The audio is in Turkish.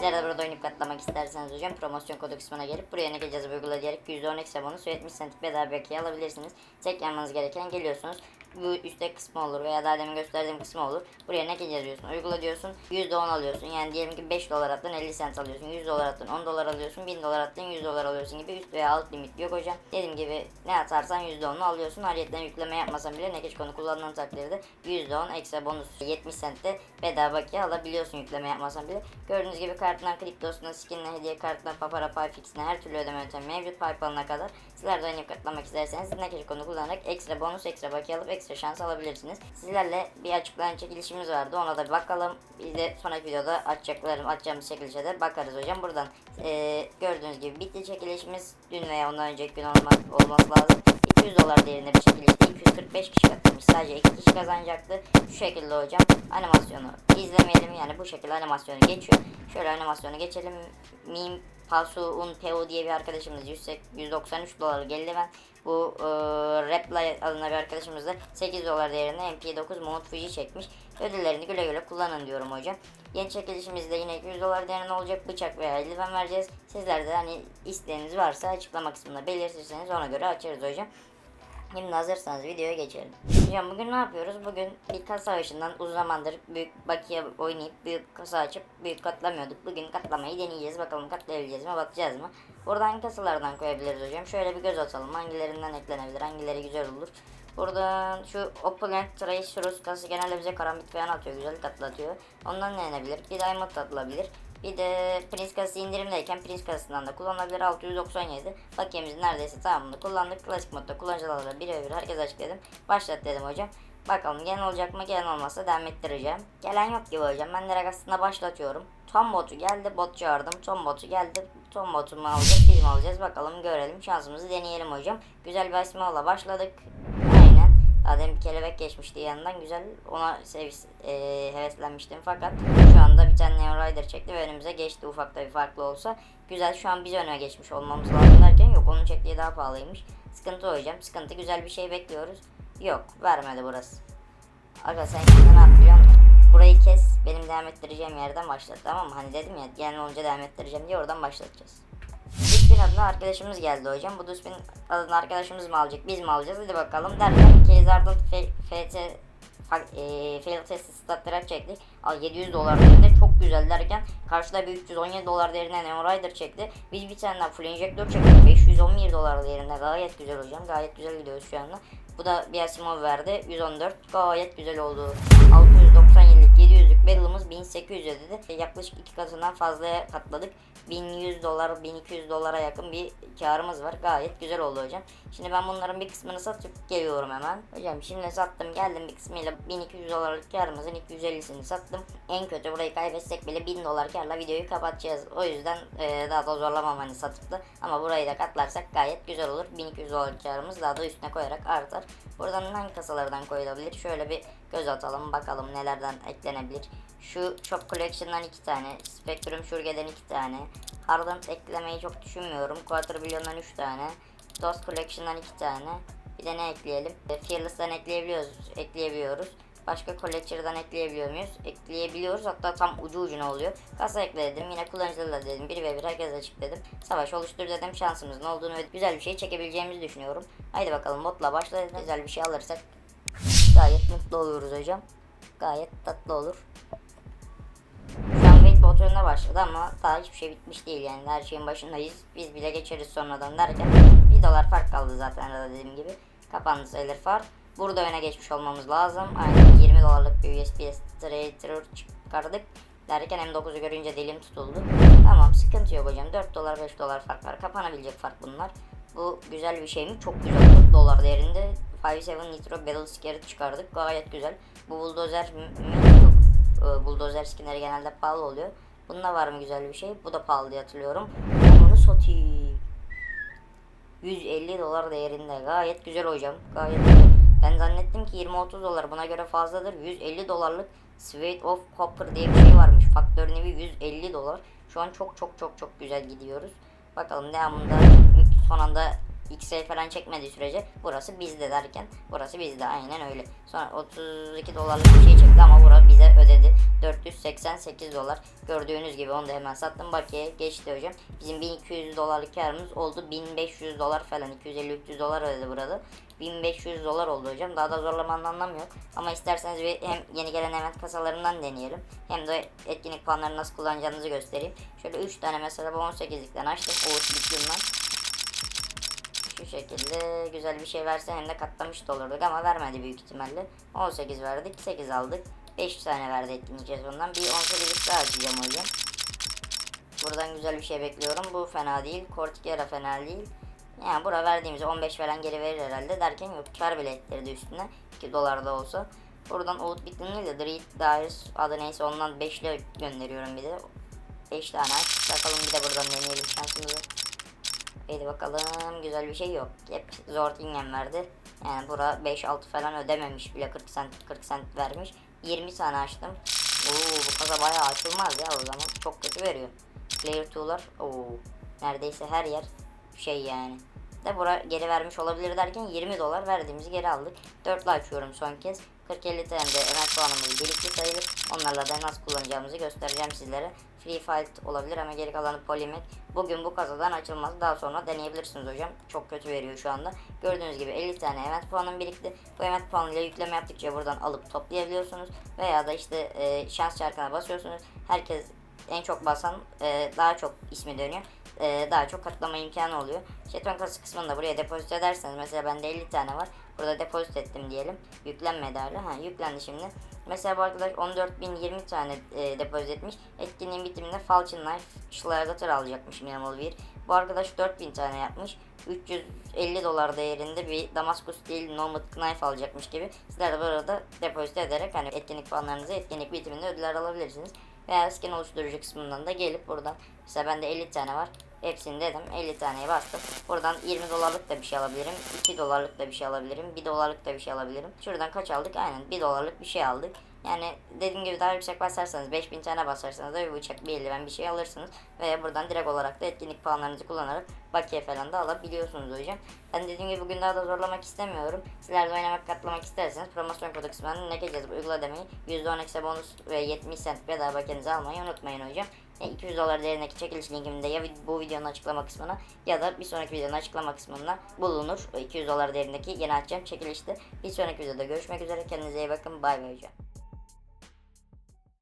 Sizler de burada oynayıp katlamak isterseniz hocam promosyon kodu kısmına gelip buraya ne geleceğiz uygula diyerek %10 ekstra bonus ve 70 centlik bedava bakiye alabilirsiniz. Tek yapmanız gereken geliyorsunuz. Bu üstte kısmı olur veya daha demin gösterdiğim kısmı olur. Buraya geleceğiz diyorsun. Uygula diyorsun. %10 alıyorsun. Yani diyelim ki 5 dolar attın 50 cent alıyorsun. 100 dolar attın 10 dolar alıyorsun. 1000 dolar attın 100 dolar alıyorsun gibi üst veya alt limit yok hocam. Dediğim gibi ne atarsan %10'unu alıyorsun. Ayrıca yükleme yapmasan bile geç konu kullandığın takdirde %10 ekstra bonus 70 centte bedava bakiye alabiliyorsun yükleme yapmasan bile. Gördüğünüz gibi kartından kriptosuna, skinine, hediye kartına, papara, payfixine her türlü ödeme yöntemi mevcut. Paypal'ına kadar. Sizler de oynayıp katlamak isterseniz geç konu kullanarak ekstra bonus, ekstra bakiye alıp ekstra şans alabilirsiniz. Sizlerle bir açıklayan çekilişimiz vardı. Ona da bir bakalım. Bir de sonraki videoda açacaklarım, açacağımız çekilişe de bakarız hocam. Buradan eee, gördüğünüz gibi bitti çekilişimiz. Dün veya ondan önceki gün olmak, olması lazım. 200 dolar değerinde bir çekilişte 245 kişi katılmış. Sadece 2 kişi kazanacaktı. Şu şekilde hocam animasyonu izlemeyelim. Yani bu şekilde animasyonu geçiyor. Şöyle animasyonu geçelim. Mim Pasu Un Peo diye bir arkadaşımız 100 193 dolar geldi ben. Bu e, Reply adına bir arkadaşımız da 8 dolar değerinde MP9 Mount Fuji çekmiş. Ödüllerini güle güle kullanın diyorum hocam. Yeni çekilişimizde yine 200 dolar değerinde olacak bıçak veya eldiven vereceğiz. Sizler de hani isteğiniz varsa açıklama kısmında belirtirseniz ona göre açarız hocam. Şimdi hazırsanız videoya geçelim. Hocam bugün ne yapıyoruz? Bugün bir kasa açısından uzun zamandır büyük bakiye oynayıp büyük kasa açıp büyük katlamıyorduk. Bugün katlamayı deneyeceğiz. Bakalım katlayabileceğiz mi? Bakacağız mı? Burada hangi kasalardan koyabiliriz hocam? Şöyle bir göz atalım. Hangilerinden eklenebilir? Hangileri güzel olur? Buradan şu Opulent Trace Rus kasası genelde bize karambit falan atıyor. Güzel katlatıyor. Ondan denenebilir. Bir Diamond atılabilir. Bir de Prince kasası indirimdeyken Prince kasasından da kullanılabilir 697. Bakiyemizin neredeyse tamamını kullandık. Klasik modda kullanıcılarla birebir herkes açıkladım. Başlat dedim hocam. Bakalım gelen olacak mı? Gelen olmazsa devam ettireceğim. Gelen yok gibi hocam. Ben direkt başlatıyorum. Tom botu geldi. Bot çağırdım. Tom botu geldi. Tom botu mu alacağız? Biz mi alacağız? Bakalım görelim. Şansımızı deneyelim hocam. Güzel bir Asmaul'la başladık. Demin bir kelebek geçmişti yanından güzel. Ona sev e, heveslenmiştim. Fakat şu anda bir tane Neon Rider çekti ve önümüze geçti. Ufak da bir farklı olsa. Güzel. Şu an biz öne geçmiş olmamız lazım derken yok. Onun çektiği daha pahalıymış. Sıkıntı hocam. Sıkıntı. Güzel bir şey bekliyoruz. Yok. Vermedi burası. Aga sen şimdi ne yap biliyor musun? Burayı kes. Benim devam ettireceğim yerden başlat tamam mı? Hani dedim ya gelen olunca devam ettireceğim diye oradan başlatacağız. Adına arkadaşımız geldi hocam. Bu Duspin adına arkadaşımız mı alacak biz mi alacağız hadi bakalım derken Kezard'ın FT e, fail testi statlara çekti. Al 700 dolar değerinde çok güzel derken karşıda bir 317 dolar değerinde Neo Rider çekti. Biz bir tane daha full injektör çektik. 511 dolar değerinde gayet güzel hocam. Gayet güzel gidiyoruz şu anda. Bu da bir Asimov verdi. 114 gayet güzel oldu. 697'lik 700'lük Battle'ımız 1800 ödedi. Yaklaşık iki katından fazlaya katladık. 1100 dolar 1200 dolara yakın bir karımız var. Gayet güzel oldu hocam. Şimdi ben bunların bir kısmını satıp geliyorum hemen. Hocam şimdi sattım geldim bir kısmıyla 1200 dolarlık karımızın 250'sini sattım. En kötü burayı kaybetsek bile 1000 dolar karla videoyu kapatacağız. O yüzden e, daha da zorlamam hani satıp da. Ama burayı da katlarsak gayet güzel olur. 1200 dolar karımız daha da üstüne koyarak artar. Buradan hangi kasalardan koyulabilir? Şöyle bir göz atalım bakalım nelerden eklenebilir. Şu Shop Collection'dan 2 tane, Spectrum Şurge'den 2 tane, Harland eklemeyi çok düşünmüyorum. Quadrillion'dan 3 tane, Dost Collection'dan 2 tane. Bir de ne ekleyelim? E, Fearless'tan ekleyebiliyoruz, ekleyebiliyoruz. Başka Collector'dan ekleyebiliyor muyuz? Ekleyebiliyoruz. Hatta tam ucu ucuna oluyor. Kasa ekledim. Yine kullanıcılarla dedim. Bir ve bir herkes açık dedim. Savaş oluştur dedim. Şansımızın olduğunu ve güzel bir şey çekebileceğimizi düşünüyorum. Haydi bakalım botla başla. Güzel bir şey alırsak gayet mutlu oluruz hocam. Gayet tatlı olur. Şu an wait bot önüne başladı ama daha hiçbir şey bitmiş değil yani. Her şeyin başındayız. Biz bile geçeriz sonradan derken 1 dolar fark kaldı zaten arada dediğim gibi. Kapandı sayılır fark. Burada öne geçmiş olmamız lazım. Aynen 20 dolarlık bir USB Trader çıkardık. Derken M9'u görünce dilim tutuldu. Tamam sıkıntı yok hocam. 4 dolar 5 dolar fark var. Kapanabilecek fark bunlar. Bu güzel bir şey mi? Çok güzel. 40 dolar değerinde 5.7 Nitro Battle Scared çıkardık. Gayet güzel. Bu? Yok. Ee, bulldozer skinleri genelde pahalı oluyor. Bunda var mı güzel bir şey? Bu da pahalı diye hatırlıyorum. Onu satayım. 150 dolar değerinde. Gayet güzel hocam. Gayet güzel. Ben zannettim ki 20-30 dolar buna göre fazladır. 150 dolarlık Sweet of Copper diye bir şey varmış. Faktör nevi 150 dolar. Şu an çok çok çok çok güzel gidiyoruz. Bakalım devamında son anda X-ray falan çekmediği sürece burası bizde derken burası bizde aynen öyle. Sonra 32 dolarlık bir şey çıktı ama bura bize ödedi. 488 dolar. Gördüğünüz gibi onu da hemen sattım. Bakiye geçti hocam. Bizim 1200 dolarlık karımız oldu. 1500 dolar falan 250-300 dolar ödedi burada. 1500 dolar oldu hocam. Daha da zorlamanın anlamı yok. Ama isterseniz bir hem yeni gelen event kasalarından deneyelim. Hem de etkinlik puanlarını nasıl kullanacağınızı göstereyim. Şöyle 3 tane mesela bu 18'likten açtım. Oğuz Bitcoin'dan. Şu şekilde güzel bir şey verse hem de katlamış da olurduk ama vermedi büyük ihtimalle. 18 verdik, 8 aldık. 5 tane verdi etkinlik sezonundan. Bir 18'lik daha açacağım hocam. Buradan güzel bir şey bekliyorum. Bu fena değil. Kortikera fena değil. Yani bura verdiğimiz 15 veren geri verir herhalde derken yok. Kar bile ettirdi üstüne. 2 dolar da olsa. Buradan Oğut Bittin değil de Dread Darius adı neyse ondan 5 ile gönderiyorum bir de. 5 tane aç. Bakalım bir de buradan deneyelim şansımızı. Haydi bakalım güzel bir şey yok. Hep Zortingen verdi. Yani bura 5-6 falan ödememiş bile 40 cent 40 cent vermiş. 20 tane açtım. Oo bu kasa bayağı açılmaz ya o zaman. Çok kötü veriyor. Player 2'lar oo neredeyse her yer şey yani. De bura geri vermiş olabilir derken 20 dolar verdiğimizi geri aldık. 4 açıyorum son kez. 40-50 tane de event puanımız birlikte sayılır. Onlarla da nasıl kullanacağımızı göstereceğim sizlere. Free Fight olabilir ama geri kalanı Polymath. Bugün bu kasadan açılmaz. Daha sonra deneyebilirsiniz hocam. Çok kötü veriyor şu anda. Gördüğünüz gibi 50 tane event puanım birikti. Bu event puanıyla yükleme yaptıkça buradan alıp toplayabiliyorsunuz. Veya da işte e, şans çarkına basıyorsunuz. Herkes en çok basan e, daha çok ismi dönüyor. E, daha çok katlama imkanı oluyor. Jeton kasası kısmında buraya depozit ederseniz mesela bende 50 tane var. Burada depozit ettim diyelim. Yüklenmedi hala. Ha yüklendi şimdi. Mesela bu arkadaş 14.020 tane e, depozit etmiş. Etkinliğin bitiminde Falchion Knife Schlager alacakmış minimal bir. Bu arkadaş 4000 tane yapmış. 350 dolar değerinde bir Damascus değil Nomad Knife alacakmış gibi. Sizler de burada depozit ederek hani etkinlik puanlarınızı etkinlik bitiminde ödüller alabilirsiniz. Veya skin oluşturucu kısmından da gelip buradan mesela bende 50 tane var. Hepsini dedim 50 taneyi bastım. Buradan 20 dolarlık da bir şey alabilirim. 2 dolarlık da bir şey alabilirim. 1 dolarlık da bir şey alabilirim. Şuradan kaç aldık? Aynen 1 dolarlık bir şey aldık. Yani dediğim gibi daha yüksek basarsanız 5000 tane basarsanız da bir bıçak bir eldiven bir şey alırsınız. Ve buradan direkt olarak da etkinlik puanlarınızı kullanarak bakiye falan da alabiliyorsunuz hocam. Ben dediğim gibi bugün daha da zorlamak istemiyorum. Sizler de oynamak katlamak isterseniz promosyon kodu kısmından ne geleceğiz uygula demeyi. %10 eksi bonus ve 70 cent bedava bakiyenizi almayı unutmayın hocam. 200 dolar değerindeki çekiliş linkimde ya bu videonun açıklama kısmına ya da bir sonraki videonun açıklama kısmında bulunur. 200 dolar değerindeki yeni açacağım çekilişte. Bir sonraki videoda görüşmek üzere. Kendinize iyi bakın. Bay bay hocam.